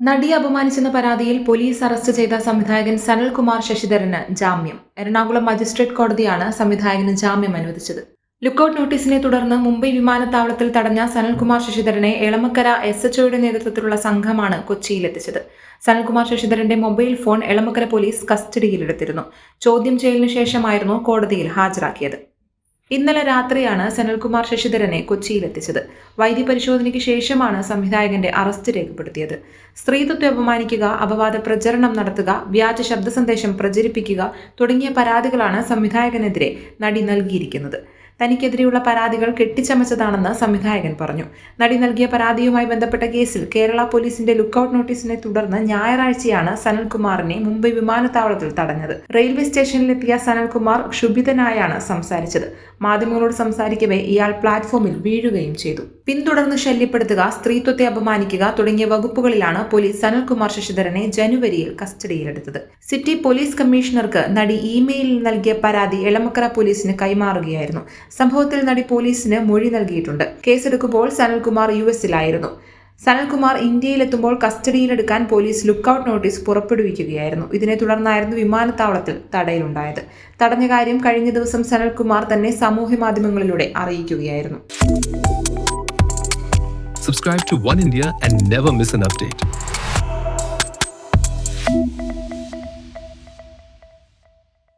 നടിയെ അപമാനിച്ചെന്ന പരാതിയിൽ police arrest ചെയ്ത സംവിധായകൻ സനൽകുമാർ ശശിധരന് ജാമ്യം. എറണാകുളം മജിസ്ട്രേറ്റ് കോടതിയാണ് സംവിധായകന് ജാമ്യം അനുവദിച്ചത്. ലുക്കൌട്ട് നോട്ടീസിനെ തുടർന്ന് മുംബൈ വിമാനത്താവളത്തിൽ തടഞ്ഞ സനൽകുമാർ ശശിധരനെ എളമക്കര എസ് എച്ച്ഒയുടെ നേതൃത്വത്തിലുള്ള സംഘമാണ് കൊച്ചിയിലെത്തിച്ചത്. സനൽകുമാർ ശശിധരന്റെ മൊബൈൽ ഫോൺ എളമക്കര പോലീസ് കസ്റ്റഡിയിലെടുത്തിരുന്നു. ചോദ്യം ചെയ്യലിനു ശേഷമായിരുന്നു കോടതിയിൽ ഹാജരാക്കിയത്. ഇന്നലെ രാത്രിയാണ് സനൽകുമാർ ശശിധരനെ കൊച്ചിയിലെത്തിച്ചത്. വൈദ്യപരിശോധനയ്ക്ക് ശേഷമാണ് സംവിധായകന്റെ അറസ്റ്റ് രേഖപ്പെടുത്തിയത്. സ്ത്രീത്വത്തെ അപമാനിക്കുക അപവാദ പ്രചരണം നടത്തുക വ്യാജ ശബ്ദ സന്ദേശം പ്രചരിപ്പിക്കുക തുടങ്ങിയ പരാതികളാണ് സംവിധായകനെതിരെ നടി നൽകിയിരിക്കുന്നത്. തനിക്കെതിരെയുള്ള പരാതികൾ കെട്ടിച്ചമച്ചതാണെന്ന് സംവിധായകൻ പറഞ്ഞു. നടി നൽകിയ പരാതിയുമായി ബന്ധപ്പെട്ട കേസിൽ കേരള പോലീസിന്റെ ലുക്കൌട്ട് നോട്ടീസിനെ തുടർന്ന് ഞായറാഴ്ചയാണ് സനൽകുമാറിനെ മുംബൈ വിമാനത്താവളത്തിൽ തടഞ്ഞത്. റെയിൽവേ സ്റ്റേഷനിലെത്തിയ സനൽകുമാർ ക്ഷുഭിതനായാണ് സംസാരിച്ചത്. മാധ്യമങ്ങളോട് സംസാരിക്കവേ ഇയാൾ പ്ലാറ്റ്ഫോമിൽ വീഴുകയും ചെയ്തു. പിന്തുടർന്ന് ശല്യപ്പെടുത്തുക സ്ത്രീത്വത്തെ അപമാനിക്കുക തുടങ്ങിയ വകുപ്പുകളിലാണ് പോലീസ് സനൽകുമാർ ശശിധരനെ ജനുവരിയിൽ കസ്റ്റഡിയിലെടുത്തത്. സിറ്റി പോലീസ് കമ്മീഷണർക്ക് നടി ഇമെയിലിൽ നൽകിയ പരാതി എളമക്കര പോലീസിന് കൈമാറുകയായിരുന്നു. സംഭവത്തിൽ നടി പോലീസിന് മൊഴി നൽകിയിട്ടുണ്ട്. കേസെടുക്കുമ്പോൾ സനൽകുമാർ യു എസിലായിരുന്നു സനൽകുമാർ ഇന്ത്യയിലെത്തുമ്പോൾ കസ്റ്റഡിയിലെടുക്കാൻ പോലീസ് ലുക്കൌട്ട് നോട്ടീസ് പുറപ്പെടുവിക്കുകയായിരുന്നു. ഇതിനെ തുടർന്നായിരുന്നു വിമാനത്താവളത്തിൽ തടയിലുണ്ടായത്. തടഞ്ഞ കാര്യം കഴിഞ്ഞ ദിവസം സനൽകുമാർ തന്നെ സാമൂഹ്യ മാധ്യമങ്ങളിലൂടെ അറിയിക്കുകയായിരുന്നു. Subscribe to One India and never miss an update.